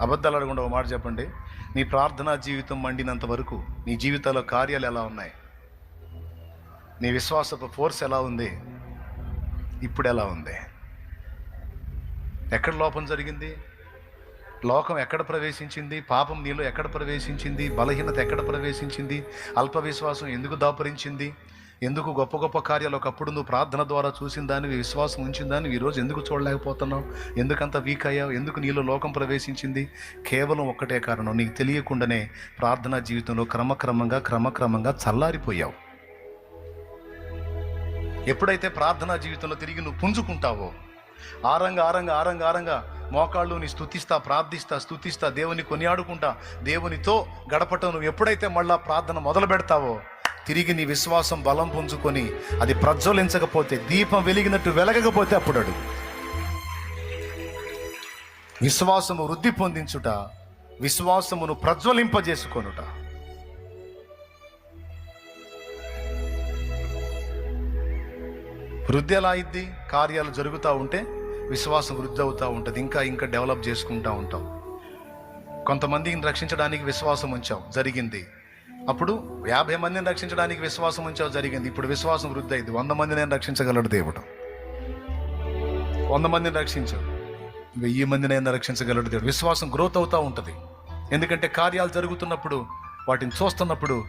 అబద్ధాలు అడగకుండా ఒక మాట చెప్పండి. నీ ప్రార్థనా జీవితం మండినంత వరకు నీ జీవితంలో కార్యాలు ఎలా ఉన్నాయి? నీ విశ్వాసపు ఫోర్స్ ఎలా ఉంది? ఇప్పుడు ఎలా ఉంది? ఎక్కడ లోపం జరిగింది? లోకం ఎక్కడ ప్రవేశించింది? పాపం నీలో ఎక్కడ ప్రవేశించింది? బలహీనత ఎక్కడ ప్రవేశించింది? అల్ప విశ్వాసం ఎందుకు దాపరించింది? ఎందుకు గొప్ప గొప్ప కార్యాలు ఒకప్పుడు నువ్వు ప్రార్థన ద్వారా చూసిన దాన్ని విశ్వాసం ఉంచిన దాన్ని ఈరోజు ఎందుకు చూడలేకపోతున్నావు? ఎందుకంత వీక్ అయ్యావు? ఎందుకు నీలో లోకం ప్రవేశించింది? కేవలం ఒక్కటే కారణం. నీకు తెలియకుండానే ప్రార్థనా జీవితంలో క్రమక్రమంగా క్రమక్రమంగా చల్లారిపోయావు. ఎప్పుడైతే ప్రార్థనా జీవితంలో తిరిగి నువ్వు పుంజుకుంటావో ఆరంగా ఆరంగా ఆరంగా ఆరంగా మోకాళ్ళు నీ స్తుతిస్తా ప్రార్థిస్తా స్థుతిస్తా దేవుని కొనియాడుకుంటా దేవునితో గడపటం నువ్వు ఎప్పుడైతే మళ్ళా ప్రార్థన మొదలు పెడతావో తిరిగి నీ విశ్వాసం బలం పుంజుకొని అది ప్రజ్వలించకపోతే దీపం వెలిగినట్టు వెలగకపోతే అప్పుడు అడుగు విశ్వాసము వృద్ధి పొందించుట విశ్వాసమును ప్రజ్వలింపజేసుకొనుట. వృద్ధి ఎలా అయింది కార్యాలు జరుగుతూ ఉంటే విశ్వాసం వృద్ధి అవుతూ ఉంటుంది. ఇంకా ఇంకా డెవలప్ చేసుకుంటూ ఉంటాం. కొంతమందిని రక్షించడానికి విశ్వాసం ఉంచాం. జరిగింది. అప్పుడు యాభై మందిని రక్షించడానికి విశ్వాసం ఉంచావు జరిగింది. ఇప్పుడు విశ్వాసం వృద్ధి అయింది వంద మందిని రక్షించగలడు దేవుడు. వంద మందిని రక్షించు. వెయ్యి మందినైనా రక్షించగలడు దేవుడు. విశ్వాసం గ్రోత్ అవుతూ ఉంటుంది. ఎందుకంటే కార్యాలు జరుగుతున్నప్పుడు వాటిని చూస్తున్నప్పుడు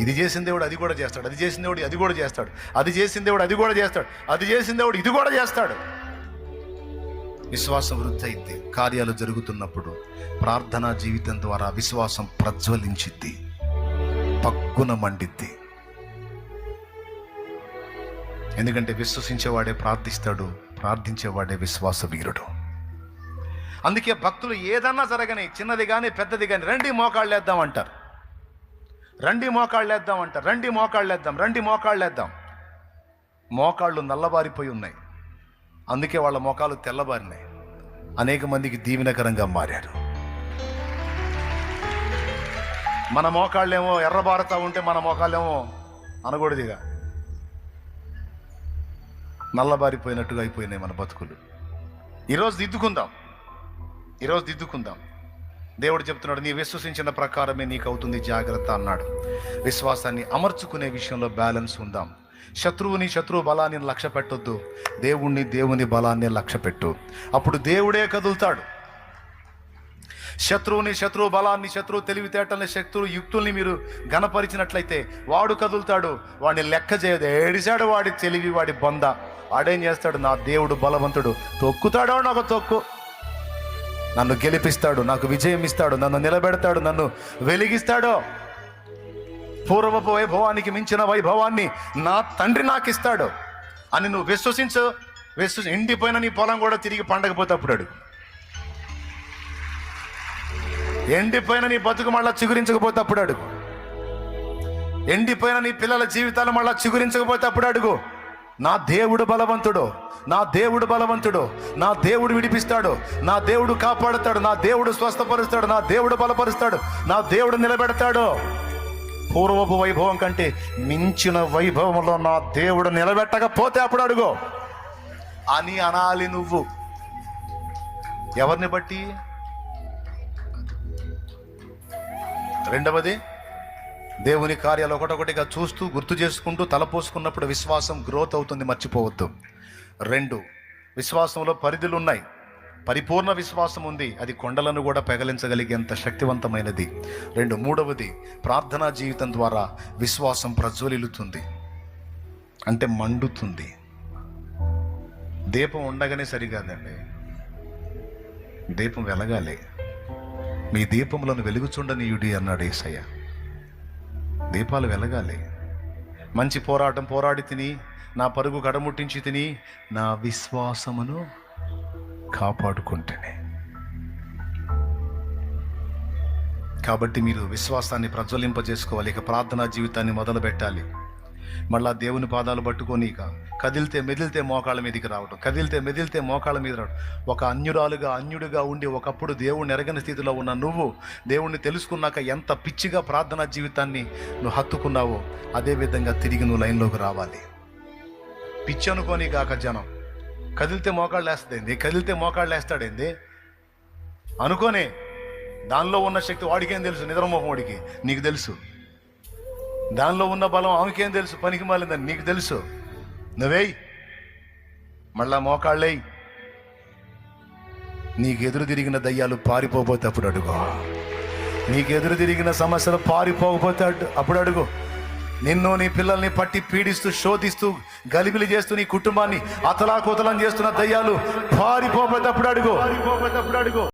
ఇది చేసిన దేవుడు అది కూడా చేస్తాడు. అది చేసిన దేవుడు అది కూడా చేస్తాడు. అది చేసిన దేవుడు అది కూడా చేస్తాడు. అది చేసిన దేవుడు ఇది కూడా చేస్తాడు. విశ్వాసం వృద్ధి అయింది కార్యాలు జరుగుతున్నప్పుడు ప్రార్థనా జీవితం ద్వారా విశ్వాసం ప్రజ్వలించిద్ది. పక్కున మండిద్ది. ఎందుకంటే విశ్వసించేవాడే ప్రార్థిస్తాడు ప్రార్థించేవాడే విశ్వాస వీరుడు. అందుకే భక్తులు ఏదన్నా జరగని చిన్నది కానీ పెద్దది కానీ రండి మోకాళ్ళు వేద్దాం అంటారు. రండి మోకాళ్ళు వేద్దాం అంటారు. రండి మోకాళ్ళు వేద్దాం రండి మోకాళ్ళు వేద్దాం. మోకాళ్ళు నల్లబారిపోయి ఉన్నాయి. అందుకే వాళ్ళ మోకాలు తెల్లబారినాయి. అనేక మందికి దీవెనకరంగా మారారు. మన మోకాళ్ళేమో ఎర్రబారుతా ఉంటే మన మోకాళ్ళేమో అనకూడదుగా. నల్లబారిపోయినట్టుగా అయిపోయినాయి మన బతుకులు. ఈరోజు దిద్దుకుందాం. ఈరోజు దిద్దుకుందాం. దేవుడు చెప్తున్నాడు నీ విశ్వసించిన ప్రకారమే నీకు అవుతుంది జాగ్రత్త అన్నాడు. విశ్వాసాన్ని అమర్చుకునే విషయంలో బ్యాలెన్స్ ఉందాం. శత్రువుని శత్రువు బలాన్ని లక్ష్య పెట్టొద్దు. దేవుణ్ణి దేవుని బలాన్ని లక్ష్య పెట్టు. అప్పుడు దేవుడే కదులుతాడు. శత్రువుని శత్రువు బలాన్ని శత్రువు తెలివితేటల్ని శత్రువు యుక్తుల్ని మీరు గణపరిచినట్లయితే వాడు కదులుతాడు. వాడిని లెక్క చేయదు. ఏడిశాడు వాడి తెలివి వాడి బొంద. వాడేం చేస్తాడు? నా దేవుడు బలవంతుడు. తొక్కుతాడో నాకు తొక్కు. నన్ను గెలిపిస్తాడు నాకు విజయం ఇస్తాడు నన్ను నిలబెడతాడు నన్ను వెలిగిస్తాడో. పూర్వపు వైభవానికి మించిన వైభవాన్ని నా తండ్రి నాకు ఇస్తాడు అని నువ్వు విశ్వసించు విశ్వసి ఎండిపోయిన నీ పొలం కూడా తిరిగి పండగపోతే అప్పుడు అడుగు. ఎండిపోయిన నీ బతుకు మళ్ళా చిగురించకపోతే అప్పుడు అడుగు. ఎండిపోయిన నీ పిల్లల జీవితాలు మళ్ళా చిగురించకపోతే అప్పుడు అడుగు. నా దేవుడు బలవంతుడు నా దేవుడు బలవంతుడు నా దేవుడు విడిపిస్తాడు నా దేవుడు కాపాడుతాడు నా దేవుడు స్వస్థపరుస్తాడు నా దేవుడు బలపరుస్తాడు నా దేవుడు నిలబెడతాడు. పూర్వపు వైభవం కంటే మించిన వైభవంలో నా దేవుడు నిలబెట్టకపోతే అప్పుడు అడుగు. అని అనాలి నువ్వు. ఎవరిని బట్టి? రెండవది దేవుని కార్యాలు ఒకటొకటిగా చూస్తూ గుర్తు చేసుకుంటూ తలపోసుకున్నప్పుడు విశ్వాసం గ్రోత్ అవుతుంది మర్చిపోవద్దు. రెండు విశ్వాసంలో పరిధులు ఉన్నాయి పరిపూర్ణ విశ్వాసం ఉంది. అది కొండలను కూడా పెగలించగలిగేంత శక్తివంతమైనది. రెండు మూడవది ప్రార్థనా జీవితం ద్వారా విశ్వాసం ప్రజ్వలిల్లుతుంది అంటే మండుతుంది. దీపం ఉండగానే సరికాదండి దీపం వెలగాలి. మీ దీపములను వెలుగుచుండనీయుడి అన్నాడు ఏసయ్య. దీపాలు వెలగాలి. మంచి పోరాటం పోరాడి తిని నా పరుగు కడముట్టించి తిని నా విశ్వాసమును కాపాడుకుంటేనే. కాబట్టి మీరు విశ్వాసాన్ని ప్రజ్వలింపజేసుకోవాలి ఇక ప్రార్థనా జీవితాన్ని మొదలు పెట్టాలి మళ్ళా దేవుని పాదాలు పట్టుకొని ఇక కదిలితే మెదిలితే మోకాళ్ళ మీదకి రావడం కదిలితే మెదిలితే మోకాళ్ళ మీద రావడం ఒక అన్యురాలుగా అన్యుడిగా ఉండి ఒకప్పుడు దేవుణ్ణి ఎరగని స్థితిలో ఉన్న నువ్వు దేవుణ్ణి తెలుసుకున్నాక ఎంత పిచ్చిగా ప్రార్థనా జీవితాన్ని నువ్వు హత్తుకున్నావో అదే విధంగా తిరిగి నువ్వు లైన్లోకి రావాలి. పిచ్చి అనుకోని కాక జనం కదిలితే మోకాళ్ళు వేస్తుందేంది కదిలితే మోకాళ్ళు వేస్తాడేంది అనుకోనే దానిలో ఉన్న శక్తి వాడికేం తెలుసు? నిద్రమోహం వాడికి. నీకు తెలుసు. దానిలో ఉన్న బలం ఆమెకేం తెలుసు? పనికి మాలిందని నీకు తెలుసు. నువ్వేయ్ మళ్ళా మోకాళ్ళేయ్ నీకు ఎదురు తిరిగిన దయ్యాలు పారిపోతే అప్పుడు అడుగు. నీకు ఎదురు తిరిగిన సమస్యలు పారిపోకపోతే అడ్డు- అప్పుడు అడుగు. నిన్ను నీ పిల్లల్ని పట్టి పీడిస్తూ శోధిస్తూ గలిబిలి చేస్తూ నీ కుటుంబాన్ని అతలాకుతలం చేస్తున్న దయ్యాలు పారిపోతే అడుగు పారిపోతే అడుగు.